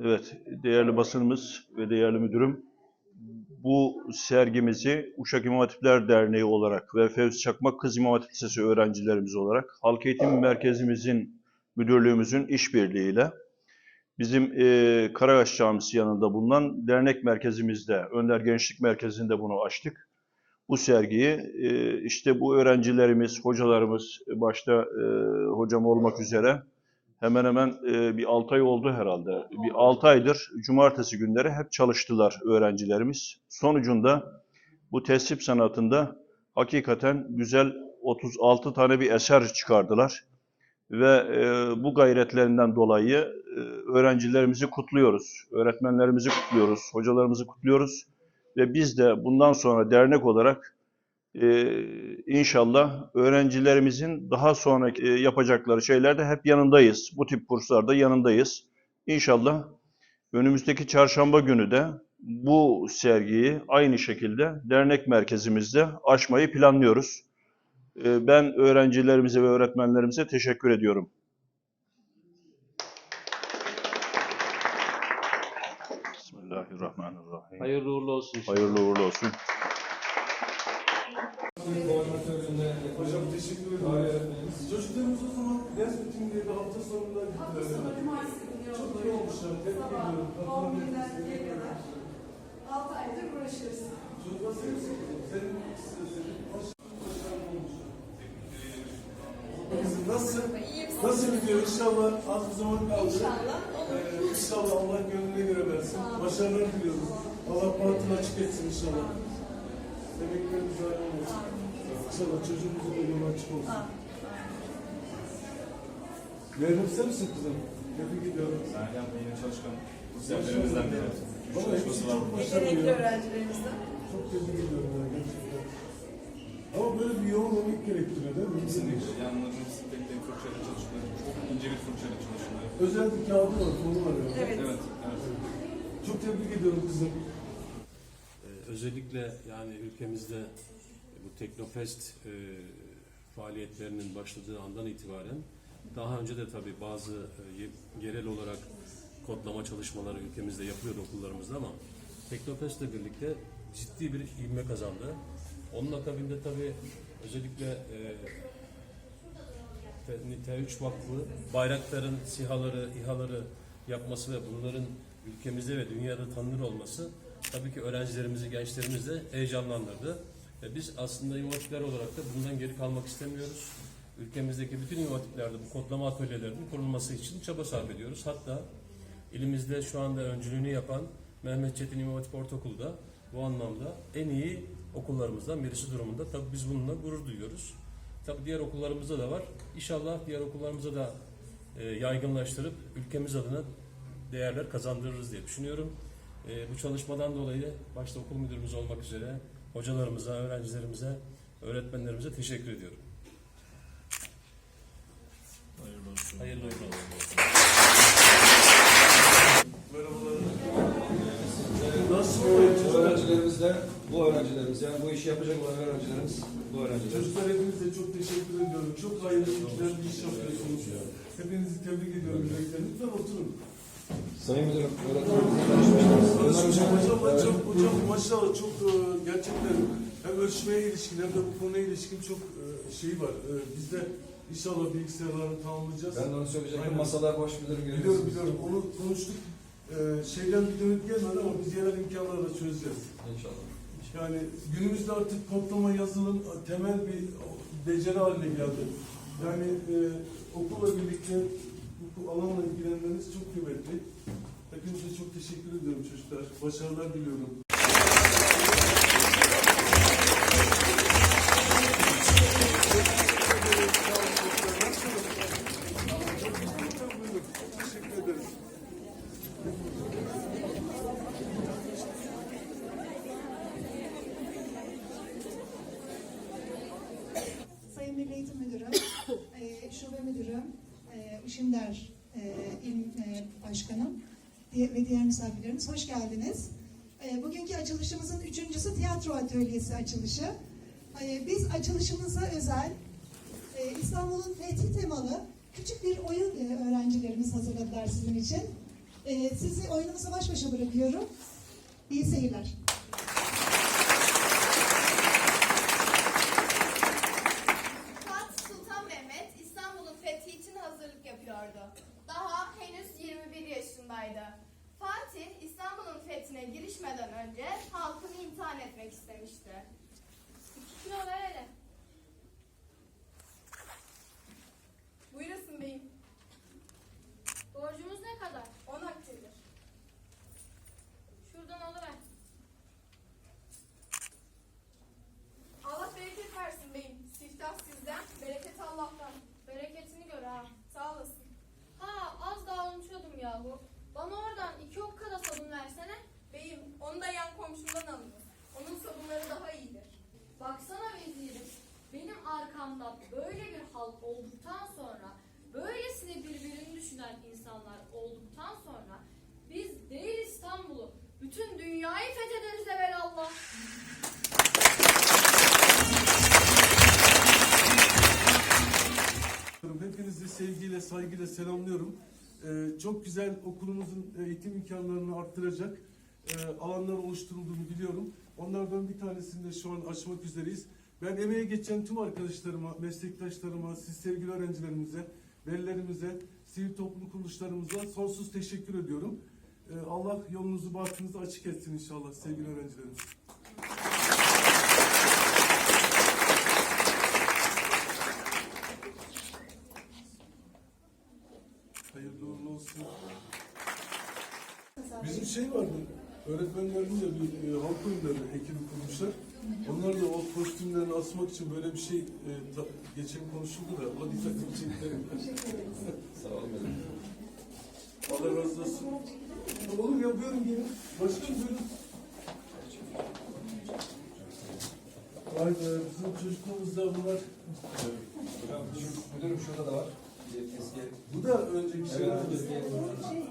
Evet, değerli basınımız ve değerli müdürüm, bu sergimizi Uşak İmam Hatipler Derneği olarak ve Fevzi Çakmak Kız İmam Hatip Lisesi öğrencilerimiz olarak Halk Eğitim Merkezimizin, müdürlüğümüzün işbirliğiyle bizim e, Karagaş Camisi yanında bulunan dernek merkezimizde, Önder Gençlik Merkezi'nde bunu açtık. Bu sergiyi e, işte bu öğrencilerimiz, hocalarımız, başta e, hocam olmak üzere hemen hemen e, bir 6 ay oldu herhalde. Bir 6 aydır cumartesi günleri hep çalıştılar öğrencilerimiz. Sonucunda bu tesip sanatında hakikaten güzel 36 tane bir eser çıkardılar. Ve e, bu gayretlerinden dolayı e, öğrencilerimizi kutluyoruz, öğretmenlerimizi kutluyoruz, hocalarımızı kutluyoruz. Ve biz de bundan sonra dernek olarak e, inşallah öğrencilerimizin daha sonraki e, yapacakları şeylerde hep yanındayız. Bu tip kurslarda yanındayız. İnşallah önümüzdeki çarşamba günü de bu sergiyi aynı şekilde dernek merkezimizde açmayı planlıyoruz. E, ben öğrencilerimize ve öğretmenlerimize teşekkür ediyorum. Bismillahirrahmanirrahim. Hayırlı uğurlu olsun. Hayırlı uğurlu olsun. Hocam teşekkür ederim. Çocuklarımız o zaman ders bitimindeydi hafta sonunda Hafta gittiler. sonu cumartesi günü Çok iyi olmuşlar. Tebrik Sabah ediyorum. 11'den 2'ye kadar. 6 aydır uğraşıyoruz. Çocuklar senin senin senin başarılı olmuş. Kızım nasıl? Nasıl gidiyor? İnşallah az bir zaman kaldı. İnşallah. Ee, inşallah Allah gönlüne göre versin. Başarılar diliyoruz. Allah bahtını açık etsin inşallah. Emeklerimiz ayrı olmasın. İnşallah çocuğumuzun da yolu açık olsun. Meryem sen misin kızım? Tebrik ediyorum. Meryem de yeni çalışkan kursiyerlerimizden biri. Üç Ama hepsi çalışması var çok başarılı Yetenekli ya. öğrencilerimizden. Çok tebrik ediyorum ya gerçekten. Ama böyle bir yoğun emek gerektiriyor değil mi? Kesinlikle. Yanlarımız tek tek fırçayla çalışılıyor. Çok ince bir fırçayla çalışılıyor. Özel bir kağıdı var, konu var. Evet. Evet, evet. Çok tebrik ediyorum kızım. Özellikle yani ülkemizde bu Teknofest e, faaliyetlerinin başladığı andan itibaren daha önce de tabii bazı e, ye- yerel olarak kodlama çalışmaları ülkemizde yapılıyordu okullarımızda ama Teknofest'le birlikte ciddi bir ivme kazandı. Onun akabinde tabii özellikle e, T3 Vakfı bayrakların sihaları, İHA'ları yapması ve bunların ülkemizde ve dünyada tanınır olması tabii ki öğrencilerimizi, gençlerimizi de heyecanlandırdı. Ve biz aslında inovatifler olarak da bundan geri kalmak istemiyoruz. Ülkemizdeki bütün inovatiflerde bu kodlama atölyelerinin kurulması için çaba sarf ediyoruz. Hatta ilimizde şu anda öncülüğünü yapan Mehmet Çetin İmam Ortaokulu da bu anlamda en iyi okullarımızdan birisi durumunda. Tabii biz bununla gurur duyuyoruz. Tabii diğer okullarımızda da var. İnşallah diğer okullarımıza da e, yaygınlaştırıp ülkemiz adına değerler kazandırırız diye düşünüyorum. E, bu çalışmadan dolayı başta okul müdürümüz olmak üzere hocalarımıza, öğrencilerimize, öğretmenlerimize teşekkür ediyorum. Hayırlı olsun. Hayırlı olsun. Merhabalar. Bu Nasıl öğrencilerimiz de bu öğrencilerimiz yani bu işi yapacak olan öğrencilerimiz bu öğrencilerimiz. Çocuklar hepinize çok teşekkür ediyorum. Çok hayırlı, güzel bir iş yapıyorsunuz. Hepinizi tebrik ediyorum. Lütfen oturun. Sayın Müdürüm, Hocam, hocam, hocam, hocam, maşallah çok e, gerçekten hem ölçmeye ilişkin hem de bu konuya ilişkin çok e, şey var. E, Biz de inşallah bilgisayarlarını tamamlayacağız. ben de onu söyleyecektim. Aynen. Masalar boş müdürüm Biliyorum görüyorsunuz. biliyorum. Onu konuştuk. E, şeyden bir dönüt gelmedi ama biz yerel imkanlarla çözeceğiz. İnşallah. Yani günümüzde artık kodlama yazılım temel bir beceri haline geldi. Yani e, okulla birlikte bu alanla ilgilenmeniz çok kıymetli. Hepinize çok teşekkür ediyorum çocuklar. Başarılar diliyorum. Ve diğer misafirlerimiz hoş geldiniz. E, bugünkü açılışımızın üçüncüsü tiyatro atölyesi açılışı. E, biz açılışımıza özel e, İstanbul'un fethi temalı küçük bir oyun e, öğrencilerimiz hazırladılar sizin için. Ee, sizi oyununuza baş başa bırakıyorum. İyi seyirler. Hazırlık yapıyordu. Daha henüz 21 yaşındaydı. Fatih İstanbul'un fethine girişmeden önce halkını imtihan etmek istemişti. İki kilo ver saygıyla selamlıyorum. Ee, çok güzel okulumuzun eğitim imkanlarını arttıracak e, alanlar oluşturulduğunu biliyorum. Onlardan bir tanesini de şu an açmak üzereyiz. Ben emeğe geçen tüm arkadaşlarıma, meslektaşlarıma, siz sevgili öğrencilerimize, velilerimize, sivil toplum kuruluşlarımıza sonsuz teşekkür ediyorum. Ee, Allah yolunuzu, bahtınızı açık etsin inşallah sevgili öğrencilerimiz. Hayırlı uğurlu olsun. Bizim şey vardı, öğretmenlerince bir e, halk oyunları ekibi kurmuşlar. Onlar da o kostümlerini asmak için böyle bir şey e, ta- geçen konuşuldu da o dikkatimi çekti. Sağ olun. Allah razı olsun. Olur yapıyorum yine. Başkanım buyurun. Vay be bizim çocukluğumuzda bunlar. Hocam şu müdürüm şurada da var. Eski. Bu da önceki. Evet. Şey,